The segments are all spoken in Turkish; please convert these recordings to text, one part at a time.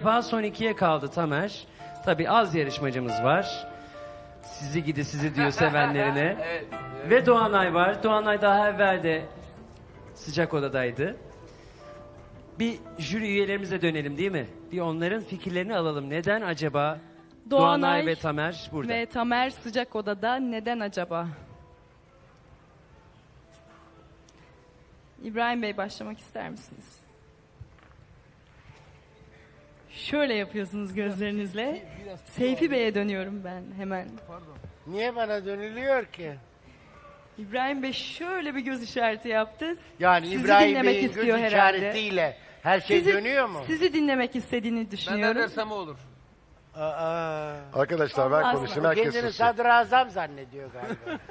defa son ikiye kaldı Tamer. Tabi az yarışmacımız var. Sizi gidi sizi diyor sevenlerine. Ve Doğanay var. Doğanay daha evvel de sıcak odadaydı. Bir jüri üyelerimize dönelim değil mi? Bir onların fikirlerini alalım. Neden acaba Doğanay, Doğanay ve Tamer burada? Ve Tamer sıcak odada neden acaba? İbrahim Bey başlamak ister misiniz? Şöyle yapıyorsunuz gözlerinizle. Seyfi Bey'e dönüyorum ben hemen. Niye bana dönülüyor ki? İbrahim Bey şöyle bir göz işareti yaptı. Yani Sizi İbrahim dinlemek Bey'in göz istiyor herhalde. işaretiyle her şey Sizi, dönüyor mu? Sizi dinlemek istediğini Ben ne düşünüyorum. dersem o olur. Aa, Arkadaşlar ben Asla. konuşayım herkes kendini sadrazam zannediyor galiba.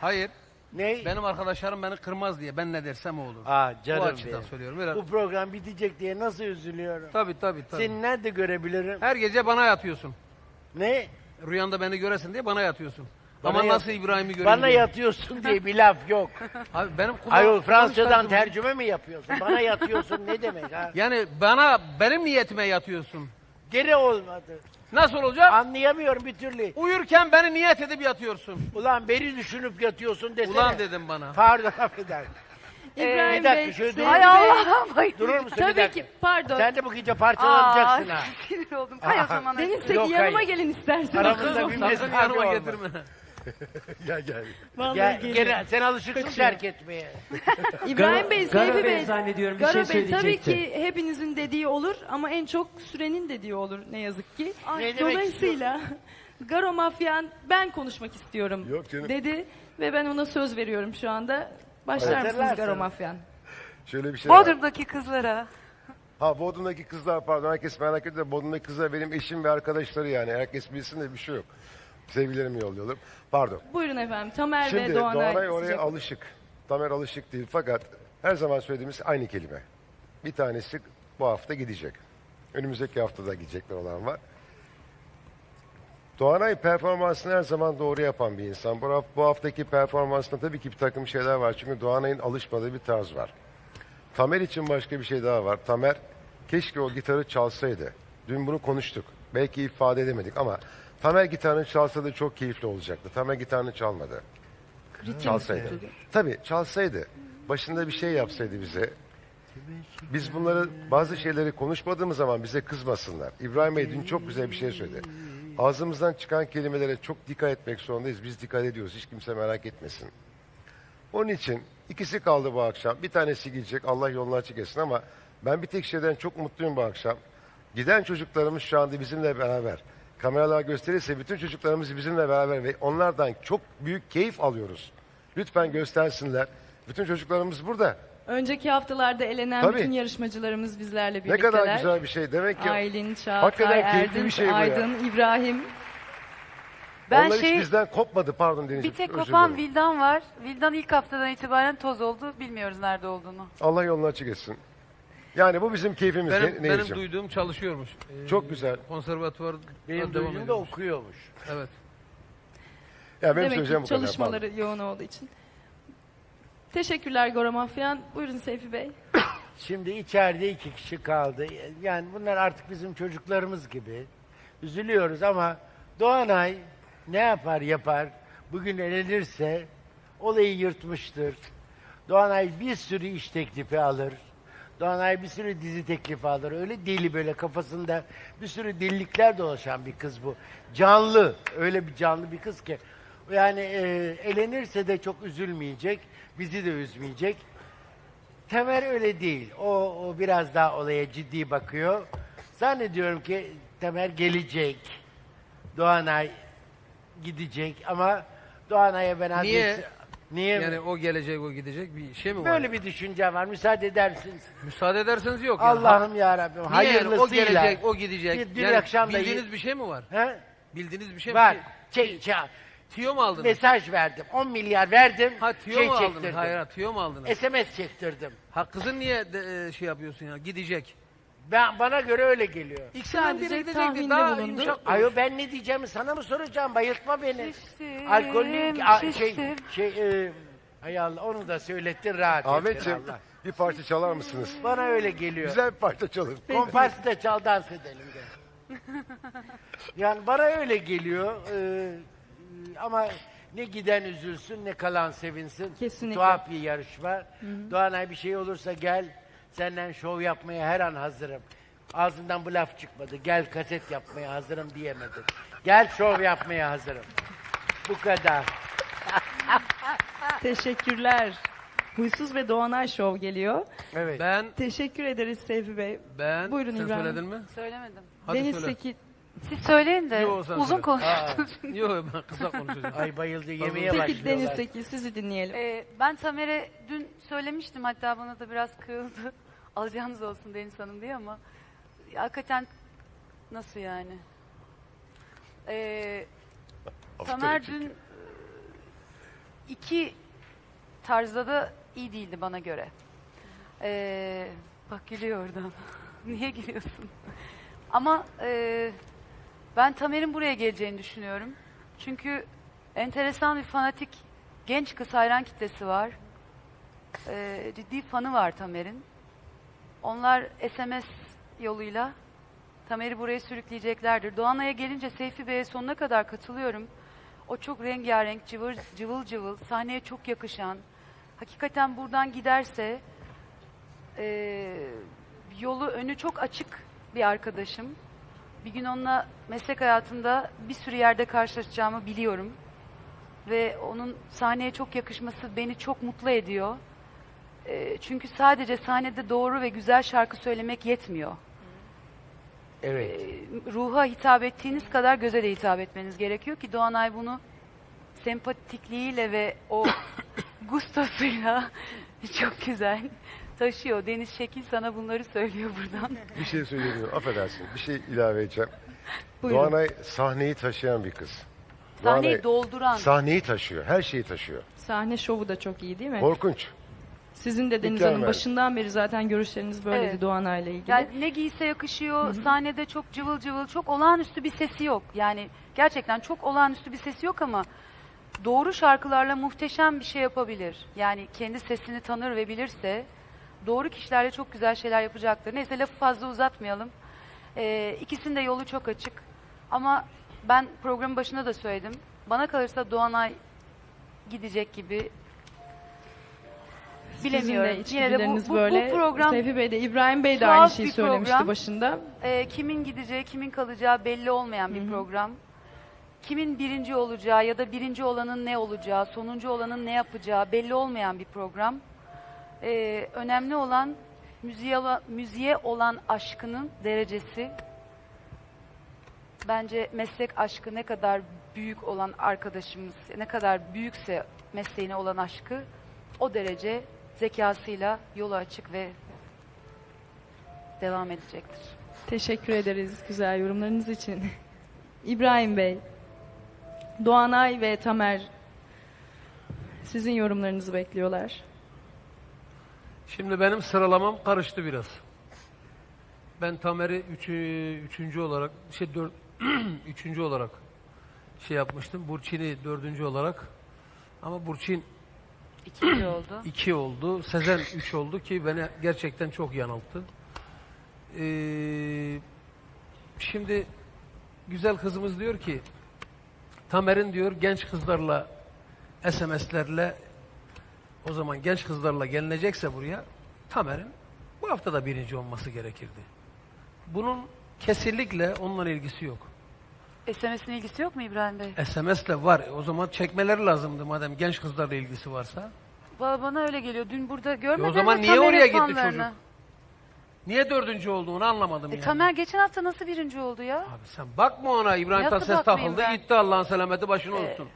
Hayır. Ne? Benim arkadaşlarım beni kırmaz diye ben ne dersem o olur. Aa Bu canım açıdan benim. söylüyorum. Öyle. Bu program bitecek diye nasıl üzülüyorum. Tabii tabii tabii. Seni nerede görebilirim? Her gece bana yatıyorsun. Ne? Rüyanda beni göresin diye bana yatıyorsun. Bana Ama yat- nasıl İbrahim'i göreyim Bana diye. yatıyorsun diye bir laf yok. Abi benim kulağım- Ayol Fransızcadan kulağım tercüme- mi yapıyorsun? Bana yatıyorsun ne demek ha? Yani bana benim niyetime yatıyorsun. Gene olmadı. Nasıl olacak? Anlayamıyorum bir türlü. Uyurken beni niyet edip yatıyorsun. Ulan beni düşünüp yatıyorsun desene. Ulan dedim bana. Pardon affedersin. İbrahim bir dakika, Bey, şöyle Seyfi dur. Bey. Ay Durur musun bir Tabii dakika? ki pardon. Sen de bu gece parçalanacaksın ha. sinir oldum. Hay o zaman. Deniz Seki Yok, yanıma hayır. gelin isterseniz. Aramızda bir Sakın mesafe yanıma olmaz. getirme. Gel gel. Vallahi Ya, gelin. gene, sen alışıksın terk etmeye. İbrahim Bey, Garo Seyfi Bey Bey. zannediyorum bir Garo şey Bey tabii söyleyecekti. ki hepinizin dediği olur ama en çok sürenin dediği olur ne yazık ki. Ne demek Dolayısıyla Garo Mafyan ben konuşmak istiyorum Yok canım. dedi ve ben ona söz veriyorum şu anda. Başlar mısınız. Garo Mafyan? Şöyle bir şey var. Bodrum'daki kızlara. Ha Bodrum'daki kızlar pardon herkes merak ediyor da Bodrum'daki kızlar benim eşim ve arkadaşları yani. Herkes bilsin de bir şey yok. Sevgilerimi yolluyorum. Pardon. Buyurun efendim. Tamer Şimdi ve Doğanay, Doğanay. oraya sıcak- alışık. Tamer alışık değil fakat her zaman söylediğimiz aynı kelime. Bir tanesi bu hafta gidecek. Önümüzdeki haftada gidecekler olan var. Doğanay performansını her zaman doğru yapan bir insan. Bu, bu haftaki performansında tabii ki bir takım şeyler var. Çünkü Doğanay'ın alışmadığı bir tarz var. Tamer için başka bir şey daha var. Tamer keşke o gitarı çalsaydı. Dün bunu konuştuk. Belki ifade edemedik ama Tamer gitarını çalsa da çok keyifli olacaktı. Tamer gitarını çalmadı. Çalsaydı. Tabii çalsaydı. Başında bir şey yapsaydı bize. Biz bunları bazı şeyleri konuşmadığımız zaman bize kızmasınlar. İbrahim Bey dün çok güzel bir şey söyledi. Ağzımızdan çıkan kelimelere çok dikkat etmek zorundayız. Biz dikkat ediyoruz. Hiç kimse merak etmesin. Onun için ikisi kaldı bu akşam. Bir tanesi gidecek. Allah yolunu açık etsin ama ben bir tek şeyden çok mutluyum bu akşam. Giden çocuklarımız şu anda bizimle beraber. Kameralar gösterirse bütün çocuklarımız bizimle beraber ve onlardan çok büyük keyif alıyoruz. Lütfen göstersinler. Bütün çocuklarımız burada. Önceki haftalarda elenen Tabii. bütün yarışmacılarımız bizlerle Ne birlikteler. kadar güzel bir şey. Demek ki Aylin, Çağatay, hakikaten keyifli Erdinç, bir şey bu ya. Aydın, İbrahim. Ben onlar şey hiç bizden kopmadı. Pardon Deniz'ciğim. bir tek özür kopan dilerim. Vildan var. Vildan ilk haftadan itibaren toz oldu. Bilmiyoruz nerede olduğunu. Allah yolunu açık etsin. Yani bu bizim keyfimiz. Benim, Ne- benim duyduğum çalışıyormuş. Ee, Çok güzel. Konservatuvar Benim duyduğum da okuyormuş. Evet. Ya benim Demek söyleyeceğim ki bu kadar. çalışmaları yoğun olduğu için. Teşekkürler Goro Mafyan. Buyurun Seyfi Bey. Şimdi içeride iki kişi kaldı. Yani bunlar artık bizim çocuklarımız gibi. Üzülüyoruz ama Doğanay ne yapar yapar. Bugün elenirse olayı yırtmıştır. Doğanay bir sürü iş teklifi alır. Doğanay bir sürü dizi teklifi alır. Öyle deli böyle kafasında bir sürü delilikler dolaşan bir kız bu. Canlı. Öyle bir canlı bir kız ki. Yani e, elenirse de çok üzülmeyecek. Bizi de üzmeyecek. Temer öyle değil. O, o biraz daha olaya ciddi bakıyor. Zannediyorum ki Temer gelecek. Doğanay gidecek ama Doğanay'a ben adresi- Niye? Yani o gelecek o gidecek bir şey mi var? Böyle bir düşünce var. Müsaade eder misiniz? Müsaade ederseniz yok. yani. Allah'ım ya Rabbim. Niye yani? O gelecek, o gidecek. Bir, dün yani akşam da bildiğiniz bir şey mi var? He? Bildiğiniz bir şey Var. mi? Şey, şey, Tiyo mu aldınız? mesaj verdim. 10 milyar verdim. ha tiyo şey mu aldınız? çektirdim. Hayır, ha, tiyo mu aldınız? SMS çektirdim. ha kızın niye de, e, şey yapıyorsun ya? Gidecek. Ben bana göre öyle geliyor. İkisinden biri Sadece gidecekti. tahminde Daha bulundu. yumuşak. Ayo ben ne diyeceğimi sana mı soracağım? Bayıltma beni. Şiştim, Alkollüyüm ki a- şey şiştim. şey e, hay Allah onu da söylettin rahat ettin Ahmetciğim Allah. Bir parça çalar mısınız? Bana öyle geliyor. Güzel bir parça çalın. Kompars da çal dans edelim de. yani bana öyle geliyor. Ee, ama ne giden üzülsün ne kalan sevinsin. Kesinlikle. Tuhaf bir yarışma. Doğanay bir şey olursa gel. Senden şov yapmaya her an hazırım. Ağzından bu laf çıkmadı. Gel kaset yapmaya hazırım diyemedin. Gel şov yapmaya hazırım. Bu kadar. Teşekkürler. Huysuz ve Doğanay Show geliyor. Evet. Ben Teşekkür ederiz Seyfi Bey. ben Buyurun sen İbrahim. söyledin mi? Söylemedim. Hadi Deniz söyle. Seki Siz söyleyin de Yo, sen uzun söyle. konuştunuz. Yok ben kısa konuşacağım. Ay bayıldı yemeğe Peki başlıyorlar. Deniz Seki sizi dinleyelim. Ee, ben Tamer'e dün söylemiştim hatta bana da biraz kırıldı. Alacağınız olsun Deniz Hanım diye ama hakikaten nasıl yani? Ee, Tamer dün e, iki tarzda da iyi değildi bana göre. Ee, bak gülüyor oradan. Niye gülüyorsun? Ama e, ben Tamer'in buraya geleceğini düşünüyorum. Çünkü enteresan bir fanatik genç kız hayran kitlesi var. Ee, ciddi fanı var Tamer'in. Onlar SMS yoluyla Tamer'i buraya sürükleyeceklerdir. Doğanay'a gelince Seyfi Bey'e sonuna kadar katılıyorum. O çok rengarenk, cıvır, cıvıl cıvıl, sahneye çok yakışan. Hakikaten buradan giderse eee, yolu önü çok açık bir arkadaşım. Bir gün onunla meslek hayatında bir sürü yerde karşılaşacağımı biliyorum. Ve onun sahneye çok yakışması beni çok mutlu ediyor. Eee, çünkü sadece sahnede doğru ve güzel şarkı söylemek yetmiyor. Evet. Ee, ruha hitap ettiğiniz kadar göze de hitap etmeniz gerekiyor ki Doğanay bunu sempatikliğiyle ve o gustosuyla çok güzel taşıyor. Deniz Şekil sana bunları söylüyor buradan. Bir şey söyleyeyim. Affedersin. Bir şey ilave edeceğim. Buyurun. Doğanay sahneyi taşıyan bir kız. Sahneyi Doğanay dolduran. Sahneyi taşıyor. Her şeyi taşıyor. Sahne şovu da çok iyi değil mi? Korkunç. Sizin de Deniz Mükemmel. Hanım başından beri zaten görüşleriniz böyleydi Evet. Doğanay'la ilgili. Yani ne giyse yakışıyor. Sahnede çok cıvıl cıvıl, çok olağanüstü bir sesi yok. Yani gerçekten çok olağanüstü bir sesi yok ama doğru şarkılarla muhteşem bir şey yapabilir. Yani kendi sesini tanır ve bilirse doğru kişilerle çok güzel şeyler yapacaktır. Neyse lafı fazla uzatmayalım. Ee, ikisinin de yolu çok açık. Ama ben programın başında da söyledim. Bana kalırsa Doğanay gidecek gibi bilemiyorum. Sizin de Yine de bu, bu, böyle. bu program Seyfi Bey de İbrahim Bey de tuhaf aynı şeyi bir söylemişti program. başında. e, kimin gideceği, kimin kalacağı belli olmayan bir program. Kimin birinci olacağı ya da birinci olanın ne olacağı, sonuncu olanın ne yapacağı belli olmayan bir program. E, önemli olan müziğe, ola- müziğe olan aşkının derecesi. Bence meslek aşkı ne kadar büyük olan arkadaşımız, ne kadar büyükse mesleğine olan aşkı o derece zekasıyla yolu açık ve devam edecektir. Teşekkür ederiz güzel yorumlarınız için. İbrahim Bey, Doğanay ve Tamer sizin yorumlarınızı bekliyorlar. Şimdi benim sıralamam karıştı biraz. Ben Tamer'i üçü, üçüncü olarak, şey dört, üçüncü olarak şey yapmıştım. Burçin'i dördüncü olarak. Ama Burçin İkinci oldu. iki oldu. Sezen üç oldu ki beni gerçekten çok yanılttı. Ee, şimdi güzel kızımız diyor ki Tamer'in diyor genç kızlarla SMS'lerle o zaman genç kızlarla gelinecekse buraya Tamer'in bu hafta da birinci olması gerekirdi. Bunun kesinlikle onunla ilgisi yok. SMS'in ilgisi yok mu İbrahim Bey? SMS'le var. O zaman çekmeleri lazımdı madem genç kızlarla ilgisi varsa. Ba- Bana öyle geliyor. Dün burada görmedim. E o zaman niye Tamer'in oraya gitti çocuk? Niye dördüncü olduğunu anlamadım E, yani. Tamer geçen hafta nasıl birinci oldu ya? Abi sen bakma ona İbrahim Nasıl Tatlıses bakmayayım takıldı ben? gitti Allah'ın selameti başına olsun.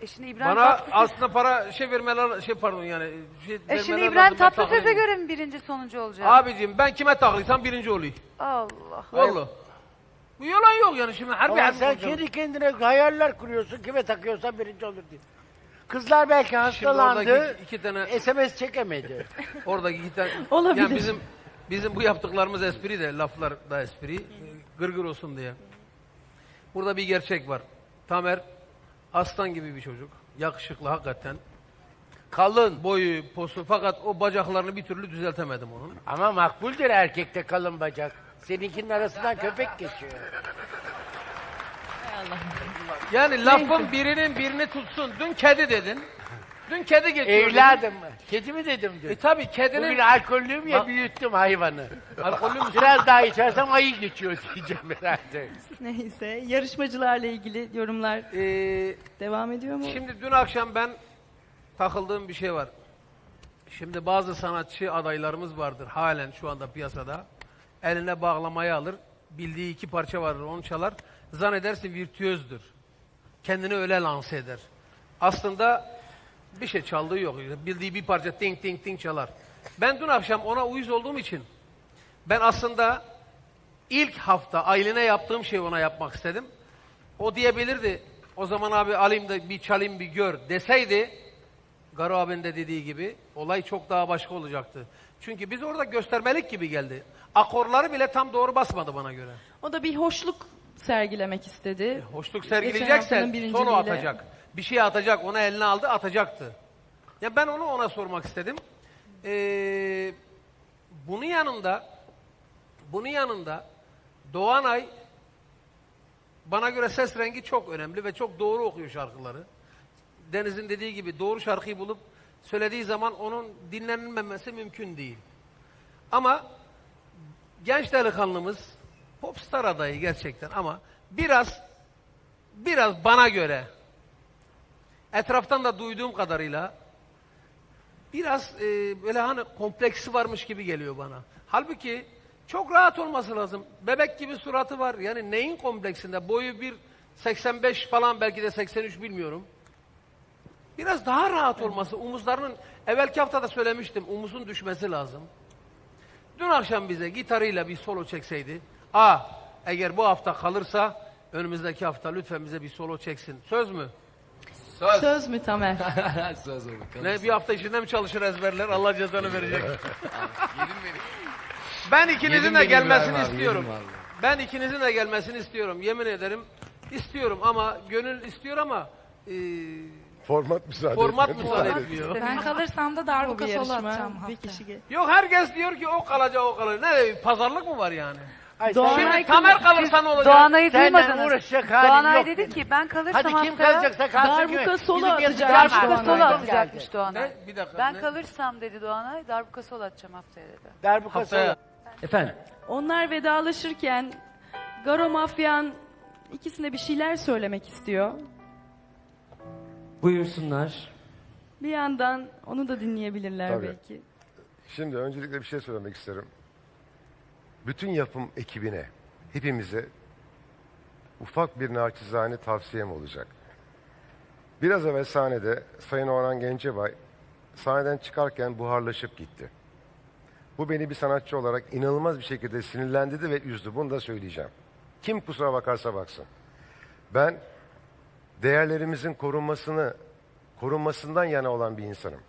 E şimdi İbrahim Bana Tatlıses... aslında para şey vermeler şey pardon yani şey E şimdi İbrahim lazım, ben Tatlıses'e takılayım. göre mi birinci sonuncu olacak? Abicim ben kime taklıysam birinci olayım. Allah. Vallahi. Bu yalan yok yani şimdi her bir Ama her sen kendi kendine hayaller kuruyorsun. Kime takıyorsan birinci olur diye. Kızlar belki hastalandı. oradaki iki tane SMS çekemedi. oradaki iki tane Olabilir. yani bizim bizim bu yaptıklarımız espri de laflar da espri gırgır olsun diye. Burada bir gerçek var. Tamer aslan gibi bir çocuk. Yakışıklı hakikaten. Kalın. Boyu, posu fakat o bacaklarını bir türlü düzeltemedim onun. Ama makbuldür erkekte kalın bacak. Seninkinin arasından köpek geçiyor. Yani lafın birinin birini tutsun. Dün kedi dedin. Dün kedi geçiyor. Evladım mı? Kedi mi dedim dün? E tabi kedinin... Bugün alkollüyüm ya büyüttüm hayvanı. Alkollü müsün? Biraz daha içersem ayı geçiyor diyeceğim herhalde. Neyse yarışmacılarla ilgili yorumlar Ee, devam ediyor mu? Şimdi dün akşam ben takıldığım bir şey var. Şimdi bazı sanatçı adaylarımız vardır halen şu anda piyasada. Eline bağlamayı alır. Bildiği iki parça vardır onu çalar. Zannedersin virtüözdür. Kendini öyle lanse eder. Aslında bir şey çaldığı yok. Bildiği bir parça ting ting ting çalar. Ben dün akşam ona uyuz olduğum için ben aslında ilk hafta Aylin'e yaptığım şeyi ona yapmak istedim. O diyebilirdi. O zaman abi alayım da bir çalayım bir gör deseydi Garo abinin de dediği gibi olay çok daha başka olacaktı. Çünkü biz orada göstermelik gibi geldi. Akorları bile tam doğru basmadı bana göre. O da bir hoşluk sergilemek istedi. Hoşluk Geçen sergileyecekse haftanın son o birinciliğiyle. atacak. Bir şey atacak, ona eline aldı, atacaktı. Ya ben onu ona sormak istedim. Ee, bunun yanında, bunun yanında Doğanay bana göre ses rengi çok önemli ve çok doğru okuyor şarkıları. Deniz'in dediği gibi doğru şarkıyı bulup söylediği zaman onun dinlenmemesi mümkün değil. Ama genç delikanlımız popstar adayı gerçekten ama biraz biraz bana göre etraftan da duyduğum kadarıyla biraz e, böyle hani kompleksi varmış gibi geliyor bana. Halbuki çok rahat olması lazım. Bebek gibi suratı var. Yani neyin kompleksinde? Boyu bir 85 falan belki de 83 bilmiyorum. Biraz daha rahat olması, omuzlarının evvelki hafta da söylemiştim, omuzun düşmesi lazım. Dün akşam bize gitarıyla bir solo çekseydi, a eğer bu hafta kalırsa önümüzdeki hafta lütfen bize bir solo çeksin. Söz mü? Söz mü Tamer? Söz olur. Ne bir hafta içinde mi çalışır ezberler? Allah cezanı verecek. ben ikinizin de gelmesini istiyorum. Ben ikinizin de gelmesini istiyorum. Yemin ederim istiyorum ama gönül istiyor ama e, Format müsaade format etmiyor. müsaade etmiyor. Ben kalırsam da Bu darbuka yarışma. atacağım Bir kişi ge- Yok herkes diyor ki o kalacak o kalacak. Ne pazarlık mı var yani? Ay, Doğan sen- Şimdi Tamer kalırsa ne olacak? Doğanay'ı Senden duymadınız. uğraşacak halim Doğanay yok dedi ki ben kalırsam Hadi kim haftaya kalacaksa kalsın. Darbuka gibi. solo Bizim atacak. Darbuka Doğanay. atacakmış Doğanay. Ne? Bir dakika. Ben ne? kalırsam dedi Doğanay darbuka solo atacağım haftaya dedi. Darbuka Haftaya. solo. Efendim. Onlar vedalaşırken Garo Mafyan ikisine bir şeyler söylemek istiyor. Buyursunlar. Bir yandan onu da dinleyebilirler Tabii. belki. Şimdi öncelikle bir şey söylemek isterim. Bütün yapım ekibine, hepimize ufak bir naçizane tavsiyem olacak. Biraz evvel sahnede Sayın Orhan Gencebay sahneden çıkarken buharlaşıp gitti. Bu beni bir sanatçı olarak inanılmaz bir şekilde sinirlendirdi ve üzdü. Bunu da söyleyeceğim. Kim kusura bakarsa baksın. Ben değerlerimizin korunmasını korunmasından yana olan bir insanım.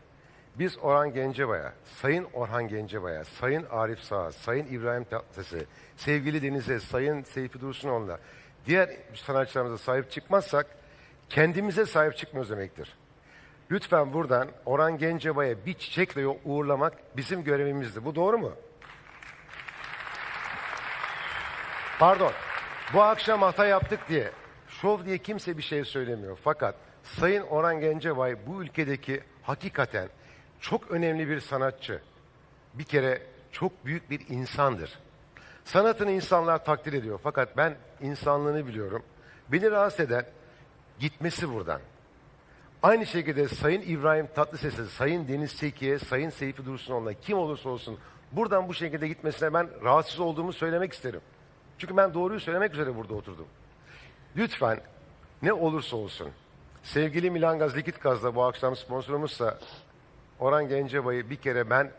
Biz Orhan Gencebay'a, Sayın Orhan Gencebay'a, Sayın Arif Sağ, Sayın İbrahim Tatlıses'e, sevgili Deniz'e, Sayın Seyfi Dursunoğlu'na, diğer sanatçılarımıza sahip çıkmazsak kendimize sahip çıkmıyoruz demektir. Lütfen buradan Orhan Gencebay'a bir çiçekle uğurlamak bizim görevimizdi. Bu doğru mu? Pardon. Bu akşam hata yaptık diye, şov diye kimse bir şey söylemiyor. Fakat Sayın Orhan Gencebay bu ülkedeki hakikaten çok önemli bir sanatçı. Bir kere çok büyük bir insandır. Sanatını insanlar takdir ediyor. Fakat ben insanlığını biliyorum. Beni rahatsız eden gitmesi buradan. Aynı şekilde Sayın İbrahim Tatlıses'e, Sayın Deniz Seki'ye, Sayın Seyfi Dursunoğlu'na kim olursa olsun buradan bu şekilde gitmesine ben rahatsız olduğumu söylemek isterim. Çünkü ben doğruyu söylemek üzere burada oturdum. Lütfen ne olursa olsun sevgili Milan Gaz Likit Gaz'da bu akşam sponsorumuzsa Orhan Gencebay'ı bir kere ben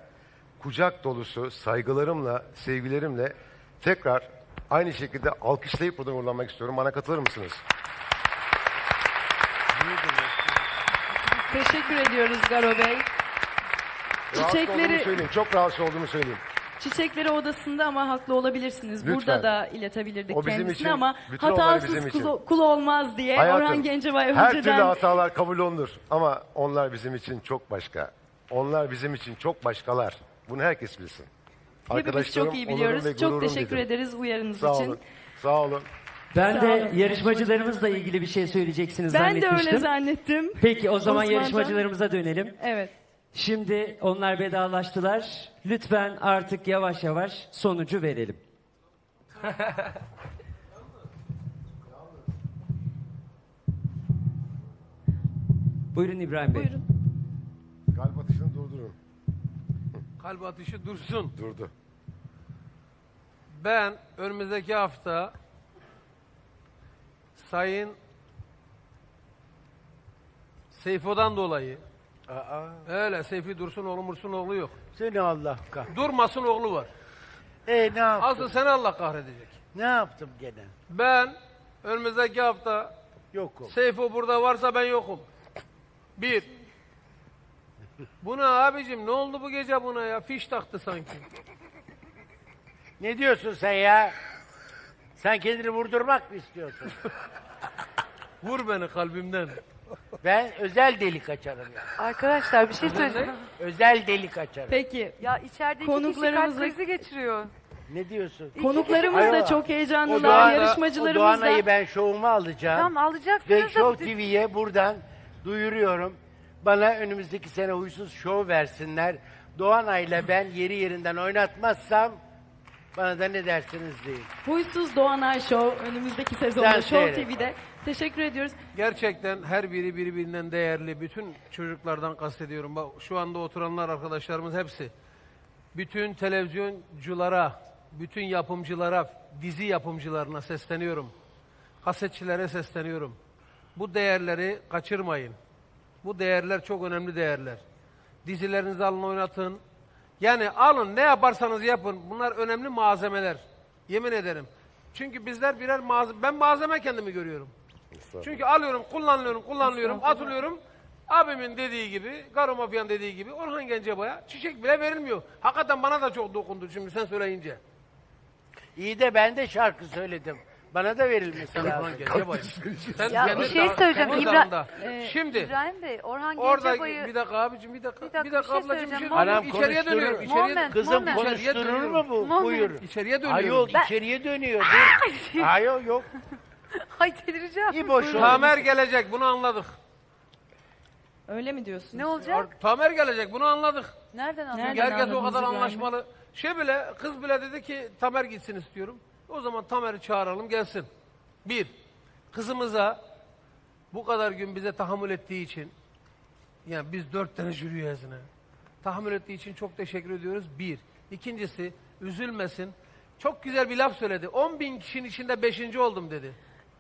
kucak dolusu saygılarımla, sevgilerimle tekrar aynı şekilde alkışlayıp buradan uğurlamak istiyorum. Bana katılır mısınız? Teşekkür ediyoruz Garo Bey. Rahatsız olduğumu Çiçekleri söyleyeyim. Çok rahatsız olduğumu söyleyeyim. Çiçekleri odasında ama haklı olabilirsiniz. Lütfen. Burada da iletebilirdik O bizim kendisine için, ama bütün olay hatasız bizim için. kul, kul olmaz diye Hayatım, Orhan Gencebay her türlü hatalar kabul olunur ama onlar bizim için çok başka. Onlar bizim için çok başkalar. Bunu herkes bilsin. hepimiz çok iyi biliyoruz. Çok teşekkür dedim. ederiz uyarınız Sağ için. olun. Sağ olun. Ben Sağ de olun. yarışmacılarımızla ilgili bir şey söyleyeceksiniz Ben de zannetmiştim. öyle zannettim. Peki o zaman Osman'dan. yarışmacılarımıza dönelim. Evet. Şimdi onlar vedalaştılar. Lütfen artık yavaş yavaş sonucu verelim. Buyurun İbrahim Bey. Buyurun. Kalp atışını durdurun. Kalp atışı dursun. Durdu. Ben önümüzdeki hafta Sayın Seyfo'dan dolayı Aa, öyle Seyfi Dursun oğlu Mursun oğlu yok. seni Allah kah. Durmasın oğlu var. E ne yaptım? Asıl seni Allah kahredecek. Ne yaptım gene? Ben önümüzdeki hafta Yokum. Seyfo burada varsa ben yokum. Bir. Buna abicim ne oldu bu gece buna ya? Fiş taktı sanki. Ne diyorsun sen ya? Sen kendini vurdurmak mı istiyorsun? Vur beni kalbimden. Ben özel delik açarım ya. Arkadaşlar bir şey söyleyeceğim. Özel delik açarım. Peki. Ya içeride iki kişi kalp krizi geçiriyor. Ne diyorsun? Konuklarımız da çok O heyecanlılar. Doğan, o Yarışmacılarımız Doğanay'ı da. ben şovuma alacağım. Tamam Ve alacaksınız da Show TV'ye buradan duyuruyorum. Bana önümüzdeki sene huysuz şov versinler. Doğanay'la ben yeri yerinden oynatmazsam bana da ne dersiniz deyin. Huysuz Doğanay Show önümüzdeki sezonda Sen Show seyret. TV'de. Teşekkür ediyoruz. Gerçekten her biri birbirinden değerli. Bütün çocuklardan kastediyorum. Bak şu anda oturanlar arkadaşlarımız hepsi. Bütün televizyonculara, bütün yapımcılara, dizi yapımcılarına sesleniyorum. Kasetçilere sesleniyorum. Bu değerleri kaçırmayın. Bu değerler çok önemli değerler. Dizilerinizi alın oynatın. Yani alın ne yaparsanız yapın. Bunlar önemli malzemeler. Yemin ederim. Çünkü bizler birer malzeme, ben malzeme kendimi görüyorum. Çünkü alıyorum, kullanıyorum, kullanıyorum, atılıyorum. Abimin dediği gibi, Garo Mafya'nın dediği gibi Orhan Gencebay'a çiçek bile verilmiyor. Hakikaten bana da çok dokundu şimdi sen söyleyince. İyi de ben de şarkı söyledim. Bana da verilmesi lazım. Orhan Gencebay. Sen Ya kendi bir şey söyleyeceğim. kendi İbra- dağında. Ee, Şimdi İbrahim Bey, Orhan orada Gencebay'ı... bir dakika abicim bir dakika. Bir dakika, Bir dakika, bir şey ablacığım bir şey söyleyeceğim. Anam söyleyeyim. İçeriye konuşturur. dönüyorum. İçeriye, Moment. Kızım Moment. konuşturur mu bu? Moment. Buyur. içeriye dönüyorum. Ayol Ben- içeriye dönüyor. Dur. Ayol yok. Ay delireceğim. İyi boş ol. Tamer gelecek bunu anladık. Öyle mi diyorsunuz? Ne olacak? Tamer gelecek bunu anladık. Nereden anladın? Nereden Herkes o kadar Bey? anlaşmalı. Şey bile, kız bile dedi ki Tamer gitsin istiyorum. O zaman Tamer'i çağıralım gelsin. Bir, kızımıza bu kadar gün bize tahammül ettiği için, yani biz dört tane jüri üyesine tahammül ettiği için çok teşekkür ediyoruz. Bir. İkincisi, üzülmesin. Çok güzel bir laf söyledi. 10 bin kişinin içinde beşinci oldum dedi.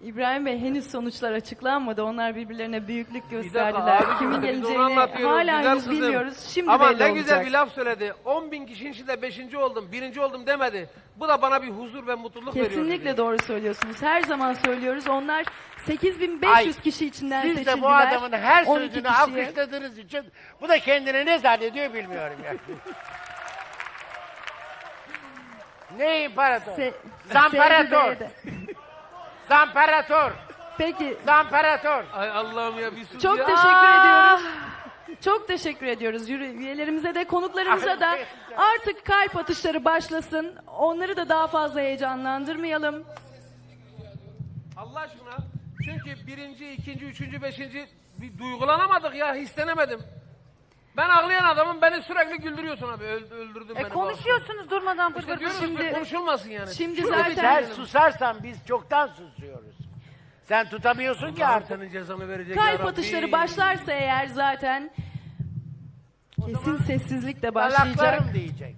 İbrahim Bey henüz sonuçlar açıklanmadı. Onlar birbirlerine büyüklük gösterdiler. abicim, Kimin biz onu geleceğini anlatıyoruz, hala güzel henüz kızım. bilmiyoruz. Şimdi Ama belli ne olacak. güzel bir laf söyledi. 10 bin kişinin içinde beşinci oldum, birinci oldum demedi. Bu da bana bir huzur ve mutluluk veriyor. Kesinlikle doğru söylüyorsunuz. Her zaman söylüyoruz. Onlar 8500 Ay, kişi içinden Siz seçildiler. de bu adamın her 12 sözünü kişiye. alkışladığınız için bu da kendini ne zannediyor bilmiyorum yani. ne imparator? Se- Zamparator. Sevgi Bey'e de. Zamparator. Peki Zamparator. Ay Allah'ım ya bir sus çok ya. teşekkür ediyoruz. Çok teşekkür ediyoruz jüri üyelerimize de konuklarımıza da artık kalp atışları başlasın. Onları da daha fazla heyecanlandırmayalım. Allah aşkına. Çünkü birinci, ikinci, üçüncü, beşinci bir duygulanamadık ya, hislenemedim. Ben ağlayan adamım, beni sürekli güldürüyorsun abi. Öl- öldürdün E beni. konuşuyorsunuz durmadan pır İşte pır pır. diyoruz Şimdi- konuşulmasın yani. Şimdi Sen zaten susarsan biz çoktan susuyoruz. Sen tutamıyorsun ki Allah'ım artık. senin cezanı verecek kalp Rabbi. atışları başlarsa eğer zaten kesin sesizlik de başlayacak. Dalaklarım diyecek.